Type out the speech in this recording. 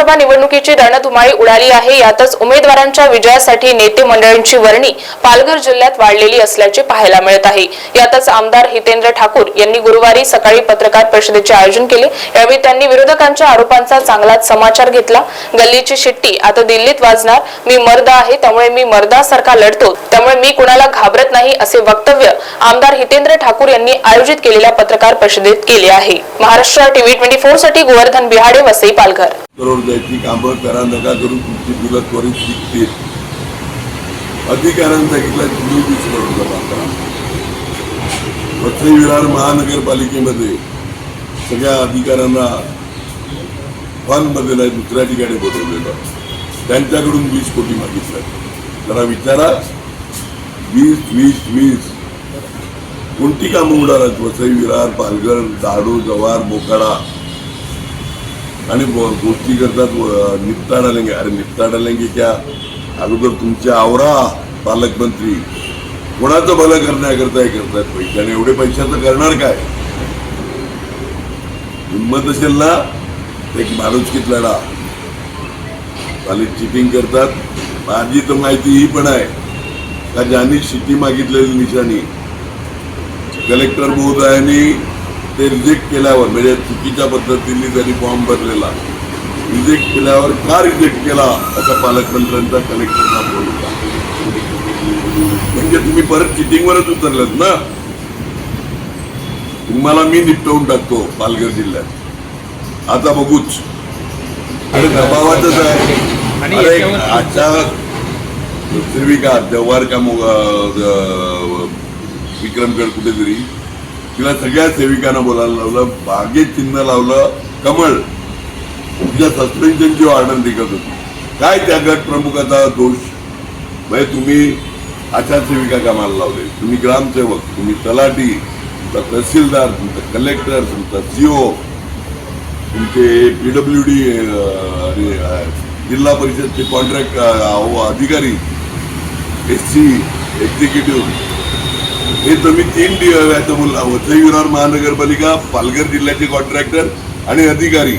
विधानसभा निवडणुकीची रणधुमाळी उडाली आहे. यातच उमेदवारांच्या विजयासाठी नेते मंडळींची वर्णी पालघर जिल्ह्यात वाढलेली असल्याचे पाहायला मिळत आहे. यातच आमदार हितेंद्र ठाकूर यांनी गुरुवारी सकाळी पत्रकार परिषदेचे आयोजन केले. यावेळी त्यांनी विरोधकांच्या आरोपांचा चांगलाच समाचार घेतला. गल्लीची शिट्टी आता दिल्लीत वाजणार मी मर्द आहे त्यामुळे मी मर्दासारखा लढतो त्यामुळे मी कुणाला घाबरत नाही असे वक्तव्य आमदार हितेंद्र ठाकूर यांनी आयोजित केलेल्या पत्रकार परिषदेत केले आहे. महाराष्ट्र टीव्ही ट्वेंटी फोरसाठी गोवर्धन बिहाडे वसई पालघर. करोड जायची कामं करा नका करून तुमची मुलं त्वरित शिकतील अधिकाऱ्यांनी सांगितलं तुम्ही वीस करोड जमा करा. वसई विरार महानगरपालिकेमध्ये सगळ्या अधिकाऱ्यांना फंडमध्ये नाही दुसऱ्या ठिकाणी बोलवलेलं त्यांच्याकडून वीस कोटी मागितलं. जरा विचारा. वीस वीस वीस. कोणती कामं होणार आहेत वसई विरार पालघर दाडू जवार मोकाडा आणि गोष्टी करतात व- निपटा डालेंगे अरे निपटा डालेंगे क्या? अगोदर तुमच्या आवरा पालकमंत्री. कोणाचं भलं करण्याकरता हे करतायत पैसे आणि एवढे पैशाचं करणार काय? हिंमत असेल ना? एक माणुसकीत लढा. खाली चिटिंग करतात. माझी तर माहिती ही पण आहे. का ज्यांनी शिटी मागितलेली निशाणी? कलेक्टर महोदयांनी ते रिजेक्ट केल्यावर म्हणजे चुकीच्या पद्धतीने त्यांनी फॉर्म भरलेला. रिजेक्ट केल्यावर का रिजेक्ट केला असा पालकमंत्र्यांचा कलेक्टरला फोन होता. म्हणजे तुम्ही परत चिटिंगवरच उतरलेत ना? तुम्हाला मी निपटवून टाकतो पालघर जिल्ह्यात. आता बघूच. आणि दबावातच आहे. अरे आजच्या सेविका जव्हार का मो- अं, अं, विक्रमगड कुठेतरी तिला सगळ्या सेविकांना बोलायला लावलं बागेत चिन्ह लावलं कमळ. तुमच्या सस्पेन्शनची ऑर्डर निघत होती. काय त्या गट प्रमुखाचा दोष? म्हणजे तुम्ही आचारसेविका सेविका कामाला लावले. तुम्ही ग्रामसेवक तुम्ही तलाठी तुमचा तहसीलदार तुमचा कलेक्टर तुमचा सीओ तुमचे पीडब्ल्यू डी जिल्हा परिषदचे कॉन्ट्रॅक्ट अधिकारी एस सी एक्झिक्युटिव्ह हे तुम्ही तीन दि- याचं बोलला वसई विरार महानगरपालिका पालघर जिल्ह्याचे कॉन्ट्रॅक्टर आणि अधिकारी.